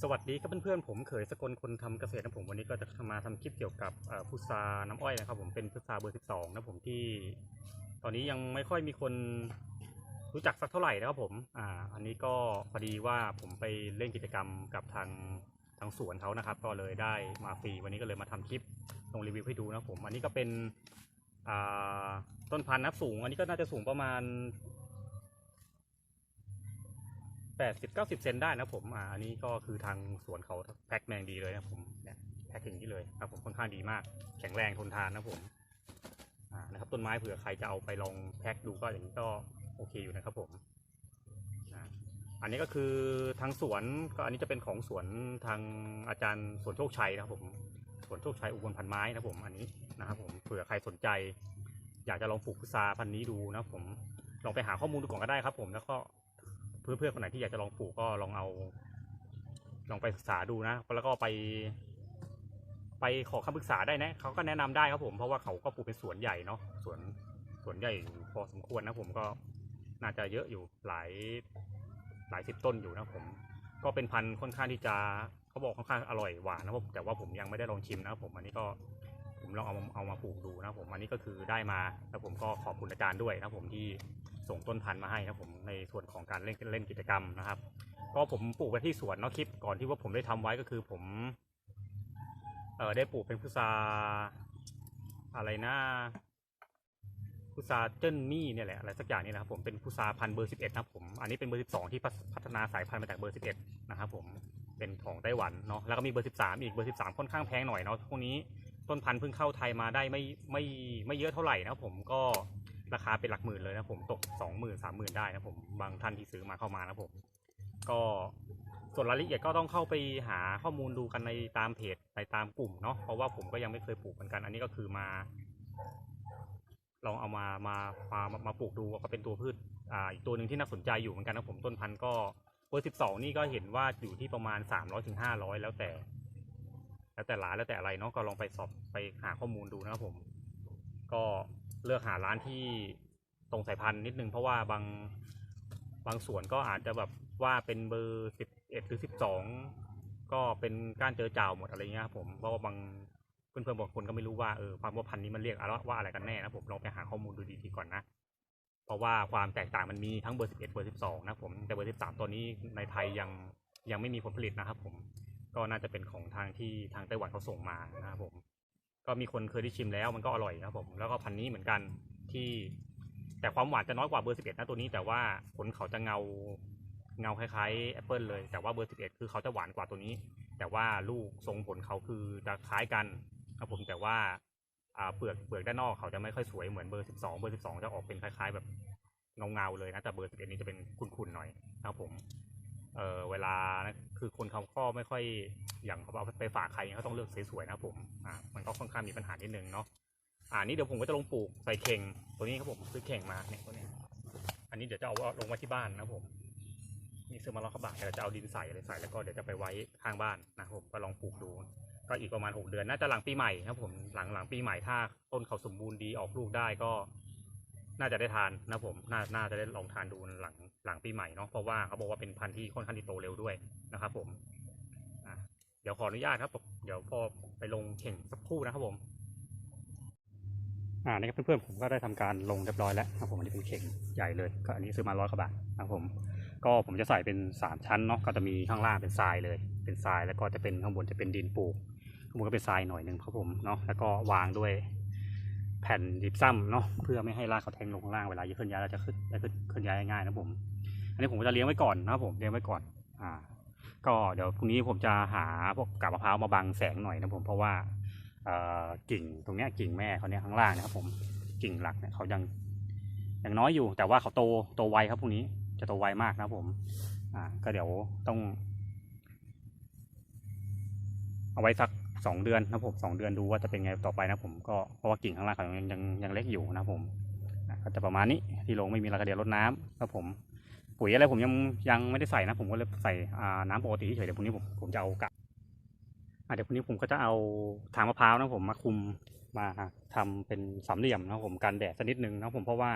ครับเพื่อนๆผมเขยสกลคนทำเกษตรนะผมวันนี้ก็จะมาทำคลิปเกี่ยวกับพุทราน้ำอ้อยนะครับ ผมเป็นพุทราเบอร์ 12 นะผมที่ ตอนนี้ยังไม่ค่อยมีคนรู้จักสักเท่าไหร่นะครับผมอ่าอันนี้ก็พอดีว่าผมไปเล่นกิจกรรมกับทางทางสวนเขานะครับ ก็เลยได้มาฟรีวันนี้ก็เลยมาทำคลิปลงรีวิวให้ดูนะผม อันนี้ก็เป็นต้นพันธุ์นับสูง อันนี้ก็น่าจะสูงประมาณ แปดสิบเก้าสิบเซนได้นะผมอ่าอันนี้ก็คือทางสวนเขาแพ็คแมงดีเลยนะผมเนี่ยแพ็คอย่างนี้เลยครับผมค่อนข้างดีมาก แข็งแรงทนทานนะผมอ่านะครับต้นไม้เผื่อใครจะเอาไปลองแพ็คดูก็อย่างนี้ก็โอเคอยู่นะครับผมอันนี้ก็คือทางสวนก็อันนี้จะเป็นของสวนทางอาจารย์สวนโชคชัยนะครับผมสวนโชคชัยอุบลพันไม้นะผมอันนี้นะครับผมเผื่อใครสนใจ อยากจะลองปลูกพุทราพันนี้ดูนะผมลองไปหาข้อมูลดูก่อนก็ได้ครับผมแล้วก็ เพื่อนๆคนไหนที่อยากจะลองปลูกก็ลองเอา ลองไปศึกษาดูนะแล้วก็ไป ไปขอคำปรึกษาได้นะเขาก็แนะนำได้ครับผมเพราะว่าเขาก็ปลูกเป็นสวนใหญ่เนาะสวนสวนใหญ่พอสมควรนะผมก็น่าจะเยอะอยู่หลายหลายสิบต้นอยู่นะผม ก็เป็นพันธุ์ค่อนข้างที่จะเขาบอกค่อนข้างอร่อยหวานนะผมแต่ว่าผมยังไม่ได้ลองชิมนะผมอันนี้ก็ผมลองเอาเอามาปลูกดูนะผมอันนี้ก็คือได้มาแล้วผมก็ขอบคุณอาจารย์ด้วยนะผมที่ ส่งต้นพันธุ์มาให้นะครับผมในส่วนของการเล่นเล่นกิจกรรมนะครับ ก็ผมปลูกไว้ที่สวนเนาะคลิปก่อนที่ว่าผมได้ทำไว้ก็คือผมเออได้ปลูกเป็นพุทราอะไรนะพุทราเจิ้นมี่เนี่ยแหละอะไรสักอย่างนี่นะครับผมเป็นพุทราพันธุ์เบอร์สิบเอ็ดนะครับผมอันนี้เป็นเบอร์สิบสองที่พัฒนาสายพันธุ์มาจากเบอร์สิบเอ็ดนะครับผมเป็นของไต้หวันเนาะแล้วก็มีเบอร์สิบสามอีกเบอร์สิบสามค่อนข้างแพงหน่อยเนาะพวกนี้ต้นพันธุ์เพิ่งเข้าไทยมาได้ไม่ไม่ไม่เยอะเท่าไหร่นะครับผมก็ ราคาเป็นหลักหมื่นเลยนะผมตกสองหมื่นสามหมื่นได้นะผมบางท่านที่ซื้อมาเข้ามานะผม ก็ส่วนรายละเอียดก็ต้องเข้าไปหาข้อมูลดูกันในตามเพจในตามกลุ่มเนาะเพราะว่าผมก็ยังไม่เคยปลูกเหมือนกัน อันนี้ก็คือมา ลองเอามามามามาปลูกดูก็เป็นตัวพืชอ่าอีกตัวหนึ่งที่น่าสนใจอยู่เหมือนกันนะผมต้นพันธุ์ก็เบอร์สิบสองนี่ก็เห็นว่าอยู่ที่ประมาณสามร้อยถึงห้าร้อยแล้วแต่ แล้วแต่ร้านแล้วแต่อะไรเนาะก็ลองไปสอบไปหาข้อมูลดูนะครับผม ก็ เลือกหาร้านที่ตรงสายพันธุ์นิดนึง เพราะว่าบางบางส่วนก็อาจจะแบบว่าเป็นเบอร์สิบเอ็ดหรือสิบสองก็เป็นก้านเจอเจ่าหมดอะไรเงี้ยครับผมเพราะว่าบางเพื่อนๆบางคนก็ไม่รู้ว่าเออความว่าพันธุ์นี้มันเรียกอะไรว่าอะไรกันแน่นะผมลองไปหาข้อมูลดูดีๆก่อนนะเพราะว่าความแตกต่างมันมีทั้งเบอร์สิบเอ็ดเบอร์สิบสองนะผมแต่เบอร์สิบสามตัวนี้ในไทยยังยังไม่มีผลผลิตนะครับผมก็น่าจะเป็นของทางที่ทางไต้หวันเขาส่งมานะครับผม ก็มีคนเคยได้ชิมแล้วมันก็อร่อยนะครับผมแล้วก็พันนี้เหมือนกันที่แต่ความหวานจะน้อยกว่าเบอร์11นะตัวนี้แต่ว่าผลเขาจะเงาเงาคล้ายๆแอปเปิลเลย แต่ว่าเบอร์11คือเขาจะหวานกว่าตัวนี้ แต่ว่าลูกทรงผลเขาคือจะคล้ายกันครับผมแต่ว่าเปลือกเปลือกด้านนอกเขาจะไม่ค่อยสวยเหมือนเบอร์12เบอร์12จะออกเป็นคล้าย ๆ แบบเงาๆเลยนะแต่เบอร์11นี้จะเป็นขุ่นๆหน่อยนะครับผม เออเวลาคือคนเขาก็ไม่ค่อยอย่างเขาเอาไปฝากใครเขาต้องเลือกสวยๆนะผมอ่ามันก็ค่อนข้างมีปัญหานิดนึงเนาะอ่านี่เดี๋ยวผมก็จะลงปลูกใส่เข่งตัวนี้ครับผมซื้อเข่งมาเนี่ยตัวเนี้ยอันนี้เดี๋ยวจะเอาลงไว้ที่บ้านนะผมนี่ซื้อมาแล้วเขาบาทเดี๋ยวจะเอาดินใส่อะไรใส่แล้วก็เดี๋ยวจะไปไว้ข้างบ้านนะผมก็ลองปลูกดู ก็อีกประมาณหกเดือนน่าจะหลังปีใหม่ครับผมหลังหลังปีใหม่ถ้าต้นเขาสมบูรณ์ดีออกลูกได้ก็ น่าจะได้ทานนะผมน่าน่าจะได้ลองทานดูหลังหลังปีใหม่เนาะเพราะว่าเขาบอกว่าเป็นพันธุ์ที่ค่อนข้างที่โตเร็วด้วยนะครับ ผมเดี๋ยวขออนุญาตครับผมเดี๋ยวพอไปลงเข่งสักครู่นะครับผม อ่านี่ครับเพื่อนๆผมก็ได้ทำการลงเรียบร้อยแล้วครับผมอันนี้เป็นเข่งใหญ่เลยก็อันนี้ซื้อมาร้อยกว่าบาทนะครับผม ก็ผมจะใส่เป็นสามชั้นเนาะก็จะมีข้างล่างเป็นทรายเลย เป็นทรายแล้วก็จะเป็นข้างบนจะเป็นดินปลูกข้างบนก็เป็นทรายหน่อยหนึ่งครับผมเนาะแล้วก็วางด้วย แผ่นยิบซ้ำเนาะเพื่อไม่ให้รากเขาแทงลงข้างล่างเวลาเคลื่อนย้ายเราจะขึ้นจะขึ้นเคลื่อนย้ายง่ายนะผม อันนี้ผมก็จะเลี้ยงไว้ก่อนนะครับผมเลี้ยงไว้ก่อนอ่า ก็เดี๋ยวพรุ่งนี้ผมจะหาพวกกาบมะพร้าวมาบังแสงหน่อยนะผมเพราะว่าเอ่อกิ่งตรงเนี้ยกิ่งแม่เขาเนี้ยข้างล่างนะครับผมกิ่งหลักเนี่ยเขายังยังน้อยอยู่ แต่ว่าเขาโตโตไวครับพรุ่งนี้จะโตไวมากนะผม อ่า ก็เดี๋ยวต้อง เอาไว้สัก สองเดือนนะผมสองเดือนดูว่าจะเป็นไงต่อไปนะผมก็เพราะว่ากิ่งข้างล่างเขายังยังยังเล็กอยู่นะผมอะก็จะประมาณนี้ที่ลงไม่มีระกระเดียรดน้ำครับผมปุ๋ยอะไรผมยังยังไม่ได้ใส่นะ ผมก็เลยใส่น้ำปกติเฉยเดี๋ยวพรุ่งนี้ผมผมจะเอากะเดี๋ยวพรุ่งนี้ผมก็จะเอาทางมะพร้าวนะผมมาคุมมาทำเป็นสามเหลี่ยมนะผมกันแดดสักนิดนึงนะผมเพราะว่า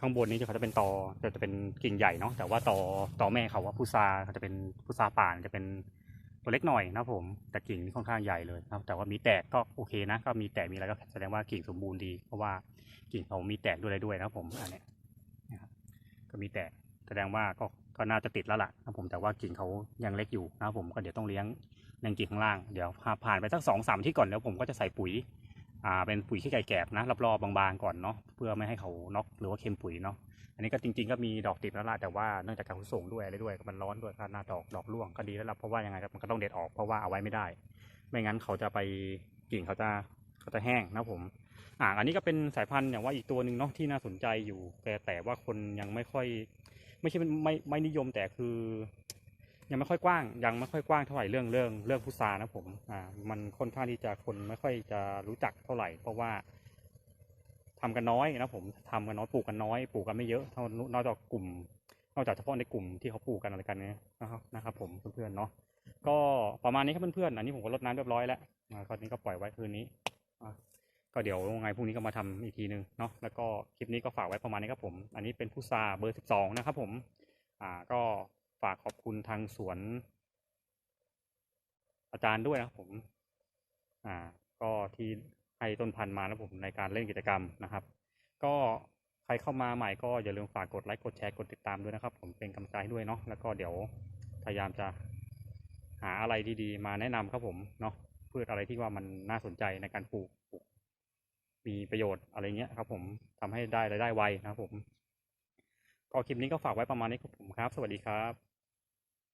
ข้างบนนี้เขาจะเป็นตอจะจะเป็นกิ่งใหญ่เนาะแต่ว่าตอตอแม่เขาว่าพุทราเขาจะเป็นพุทราป่านจะเป็น ตัวเล็กหน่อยนะผมแต่กิ่งนี่ค่อนข้างใหญ่เลยนะแต่ว่ามีแตกก็โอเคนะ ก็มีแตกมีอะไรก็แสดงว่ากิ่งสมบูรณ์ดี เพราะว่ากิ่งเขามีแตกด้วยอะไรด้วยนะผมอันนี้นะครับก็มีแตกแสดงว่าก็ก็น่าจะติดแล้วล่ะนะผมแต่ว่ากิ่งเขายังเล็กอยู่นะผมก็เดี๋ยวต้องเลี้ยงเลี้ยงกิ่งข้างล่างเดี๋ยวผ่านไปสักสองสามที่ก่อนแล้วผมก็จะใส่ปุ๋ยอ่าเป็นปุ๋ยขี้ไก่แกบนะรอบๆบางๆก่อนเนาะเพื่อไม่ให้เขาน็อกหรือว่าเค็มปุ๋ยเนาะ อันนี้ก็จริง ๆ ก็มีดอกติดแล้วล่ะแต่ว่าเนื่องจากการขนส่งด้วยอะไรด้วยมันร้อนด้วยหน้าดอกดอกร่วงก็ดีแล้วล่ะเพราะว่ายังไงครับมันก็ต้องเด็ดออกเพราะว่าเอาไว้ไม่ได้ ไม่งั้นเขาจะไปกิ่งเขาจะเขาจะแห้งนะผมอ่าอันนี้ก็เป็นสายพันธุ์อย่างว่าอีกตัวหนึ่งเนาะที่น่าสนใจอยู่ แต่แต่ว่าคนยังไม่ค่อย ไม่ใช่ไม่ไม่นิยมแต่คือ ยังไม่ค่อยกว้าง ยังไม่ค่อยกว้างเท่าไหร่เรื่องเรื่องเรื่องพุทรานะผมอ่ามันค่อนข้างที่จะคนไม่ค่อยจะรู้จักเท่าไหร่ เพราะว่า ทำกันน้อยนะผมทำกันน้อยปลูกกันน้อยปลูกกันไม่เยอะเท่านอกจากกลุ่ม นอกจากเฉพาะในกลุ่มที่เขาปลูกกันอะไรกันเนี่ยนะครับนะครับ ผมเพื่อนๆเนาะก็ประมาณนี้ครับเพื่อนๆอันนี้ผมก็รดน้ำเรียบร้อยแล้วอ่าตอนนี้ก็ปล่อยไว้คืนนี้ก็เดี๋ยวไงพรุ่งนี้ก็มาทำอีกทีนึงเนาะแล้วก็คลิปนี้ก็ฝากไว้ประมาณนี้ครับผม อันนี้เป็นพุทราเบอร์สิบสองนะครับผม อ่าก็ฝากขอบคุณทางสวน อาจารย์ด้วยนะครับผม อ่า ก็ที่ ให้ต้นพันธุ์มาแล้วผมในการเล่นกิจกรรมนะครับ ก็ใครเข้ามาใหม่ก็อย่าลืมฝากกดไลค์กดแชร์กดติดตามด้วยนะครับ ผมเป็นกำลังใจด้วยเนาะแล้วก็เดี๋ยวพยายามจะหาอะไรดีๆ มาแนะนำครับผมเนาะพืชอะไรที่ว่ามันน่าสนใจในการปลูกปลูกมีประโยชน์อะไรเงี้ยครับ ผมทำให้ได้รายได้ไวนะครับผมก็คลิปนี้ก็ฝากไว้ประมาณนี้ครับผมครับ สวัสดีครับ